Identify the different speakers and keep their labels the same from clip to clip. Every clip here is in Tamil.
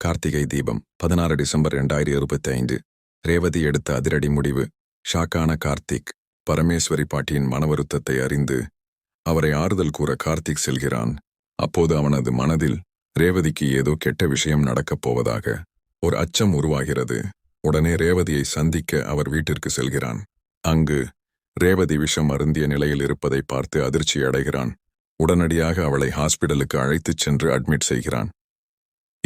Speaker 1: கார்த்திகை தீபம் பதினாறு டிசம்பர் இரண்டாயிரத்தி இருபத்தி ஐந்து ரேவதி எடுத்த அதிரடி முடிவு ஷாக்கான கார்த்திக் பரமேஸ்வரி பாட்டியின் மனவருத்தத்தை அறிந்து அவரை ஆறுதல் கூற கார்த்திக் செல்கிறான். அப்போது அவனது மனதில் ரேவதிக்கு ஏதோ கெட்ட விஷயம் நடக்கப் போவதாக ஒரு அச்சம் உருவாகிறது. உடனே ரேவதியை சந்திக்க அவர் வீட்டிற்கு செல்கிறான். அங்கு ரேவதி விஷம் அருந்திய நிலையில் இருப்பதை பார்த்து அதிர்ச்சி அடைகிறான். உடனடியாக அவளை ஹாஸ்பிடலுக்கு அழைத்துச் சென்று அட்மிட் செய்கிறான்.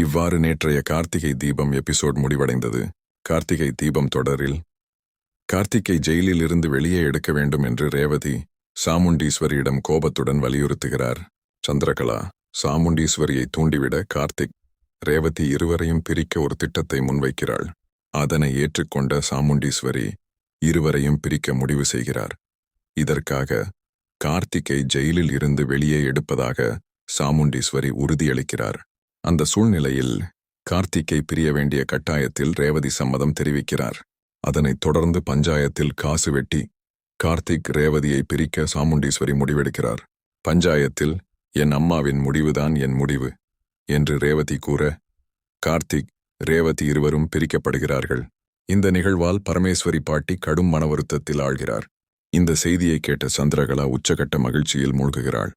Speaker 1: இவ்வாறு நேற்றைய கார்த்திகை தீபம் எபிசோட் முடிவடைந்தது. கார்த்திகை தீபம் தொடரில் கார்த்திகை ஜெயிலில் இருந்து வெளியே எடுக்க வேண்டும் என்று ரேவதி சாமுண்டீஸ்வரியிடம் கோபத்துடன் வலியுறுத்துகிறார். சந்திரகலா சாமுண்டீஸ்வரியை தூண்டிவிட கார்த்திக் ரேவதி இருவரையும் பிரிக்க ஒரு திட்டத்தை முன்வைக்கிறாள். அதனை ஏற்றுக்கொண்ட சாமுண்டீஸ்வரி இருவரையும் பிரிக்க முடிவு செய்கிறார். இதற்காக கார்த்திக்கை ஜெயிலில் இருந்து வெளியே எடுப்பதாக சாமுண்டீஸ்வரி உறுதியளிக்கிறார். அந்த சூழ்நிலையில் கார்த்திக்கை பிரிய வேண்டிய கட்டாயத்தில் ரேவதி சம்மதம் தெரிவிக்கிறார். அதனைத் தொடர்ந்து பஞ்சாயத்தில் காசு வெட்டி கார்த்திக் ரேவதியை பிரிக்க சாமுண்டீஸ்வரி முடிவெடுக்கிறார். பஞ்சாயத்தில் என் அம்மாவின் முடிவுதான் என் முடிவு என்று ரேவதி கூற கார்த்திக் ரேவதி இருவரும் பிரிக்கப்படுகிறார்கள். இந்த நிகழ்வால் பரமேஸ்வரி பாட்டி கடும் மன வருத்தத்தில் ஆழ்கிறார். இந்த செய்தியை கேட்ட சந்திரகலா உச்சகட்ட மகிழ்ச்சியில் மூழ்குகிறாள்.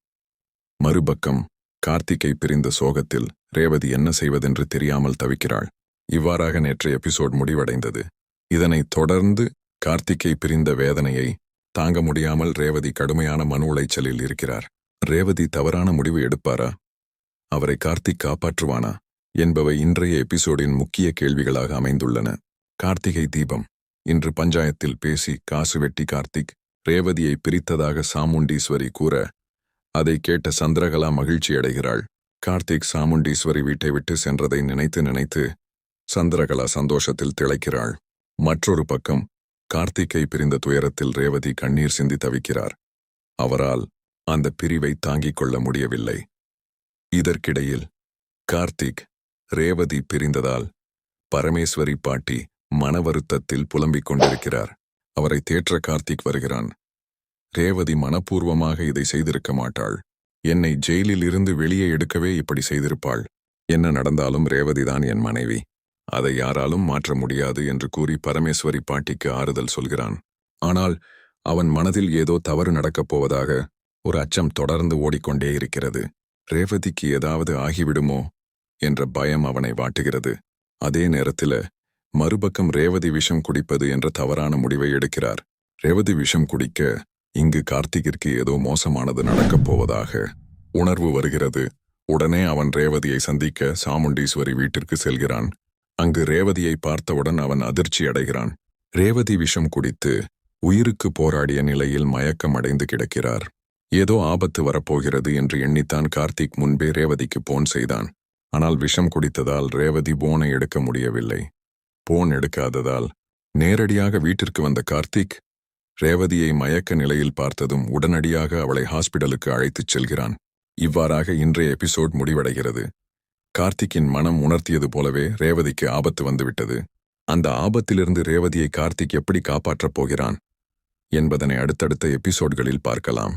Speaker 1: மறுபக்கம் கார்த்திக்கை பிரிந்த சோகத்தில் ரேவதி என்ன செய்வதென்று தெரியாமல் தவிக்கிறாள். இவ்வாறாக நேற்று எபிசோட் முடிவடைந்தது. இதனைத் தொடர்ந்து கார்த்திக்கை பிரிந்த வேதனையை தாங்க முடியாமல் ரேவதி கடுமையான மன உளைச்சலில் இருக்கிறார். ரேவதி தவறான முடிவு எடுப்பாரா? அவரை கார்த்திக் காப்பாற்றுவானா? என்பவை இன்றைய எபிசோடின் முக்கிய கேள்விகளாக அமைந்துள்ளன. கார்த்திகை தீபம். இன்று பஞ்சாயத்தில் பேசி காசு வெட்டி கார்த்திக் ரேவதியை பிரித்ததாக சாமுண்டீஸ்வரி கூற அதை கேட்ட சந்திரகலா மகிழ்ச்சியடைகிறாள். கார்த்திக் சாமுண்டீஸ்வரி வீட்டை விட்டு சென்றதை நினைத்து நினைத்து சந்திரகலா சந்தோஷத்தில் திளைக்கிறாள். மற்றொரு பக்கம் கார்த்திக்கை பிரிந்த துயரத்தில் ரேவதி கண்ணீர் சிந்தி தவிக்கிறார். அவரால் அந்த பிரிவை தாங்கிக் கொள்ள முடியவில்லை. இதற்கிடையில் கார்த்திக் ரேவதி பிரிந்ததால் பரமேஸ்வரி பாட்டி மன வருத்தத்தில் புலம்பிக் கொண்டிருக்கிறார். அவரை தேற்ற கார்த்திக் வருகிறான். ரேவதி மனப்பூர்வமாக இதை செய்திருக்க மாட்டாள். என்னை ஜெயிலில் இருந்து வெளியே எடுக்கவே இப்படி செய்திருப்பாள். என்ன நடந்தாலும் ரேவதிதான் என் மனைவி. அதை யாராலும் மாற்ற முடியாது என்று கூறி பரமேஸ்வரி பாட்டிக்கு ஆறுதல் சொல்கிறான். ஆனால் அவன் மனதில் ஏதோ தவறு நடக்கப் போவதாக ஒரு அச்சம் தொடர்ந்து ஓடிக்கொண்டே இருக்கிறது. ரேவதிக்கு ஏதாவது ஆகிவிடுமோ? என்ற பயம் அவனை வாட்டுகிறது. அதே நேரத்தில் மறுபக்கம் ரேவதி விஷம் குடிப்பது என்ற தவறான முடிவை எடுக்கிறார். ரேவதி விஷம் குடிக்க இங்கு கார்த்திகிற்கு ஏதோ மோசமானது நடக்கப் போவதாக உணர்வு வருகிறது. உடனே அவன் ரேவதியை சந்திக்க சாமுண்டீஸ்வரி வீட்டிற்கு செல்கிறான். அங்கு ரேவதியை பார்த்தவுடன் அவன் அதிர்ச்சி அடைகிறான். ரேவதி விஷம் குடித்து உயிருக்கு போராடிய நிலையில் மயக்கம் அடைந்து கிடக்கிறார். ஏதோ ஆபத்து வரப்போகிறது என்று எண்ணித்தான் கார்த்திக் முன்பே ரேவதிக்கு போன் செய்தான். ஆனால் விஷம் குடித்ததால் ரேவதி போனை எடுக்க முடியவில்லை. போன் எடுக்காததால் நேரடியாக வீட்டிற்கு வந்த கார்த்திக் ரேவதியை மயக்க நிலையில் பார்த்ததும் உடனடியாக அவளை ஹாஸ்பிடலுக்கு அழைத்துச் செல்கிறான். இவ்வாறாக இன்றைய எபிசோட் முடிவடைகிறது. கார்த்திக்கின் மனம் உணர்த்தியது போலவே ரேவதிக்கு ஆபத்து வந்துவிட்டது. அந்த ஆபத்திலிருந்து ரேவதியை கார்த்திக் எப்படி காப்பாற்றப் போகிறான் என்பதனை அடுத்தடுத்த எபிசோட்களில் பார்க்கலாம்.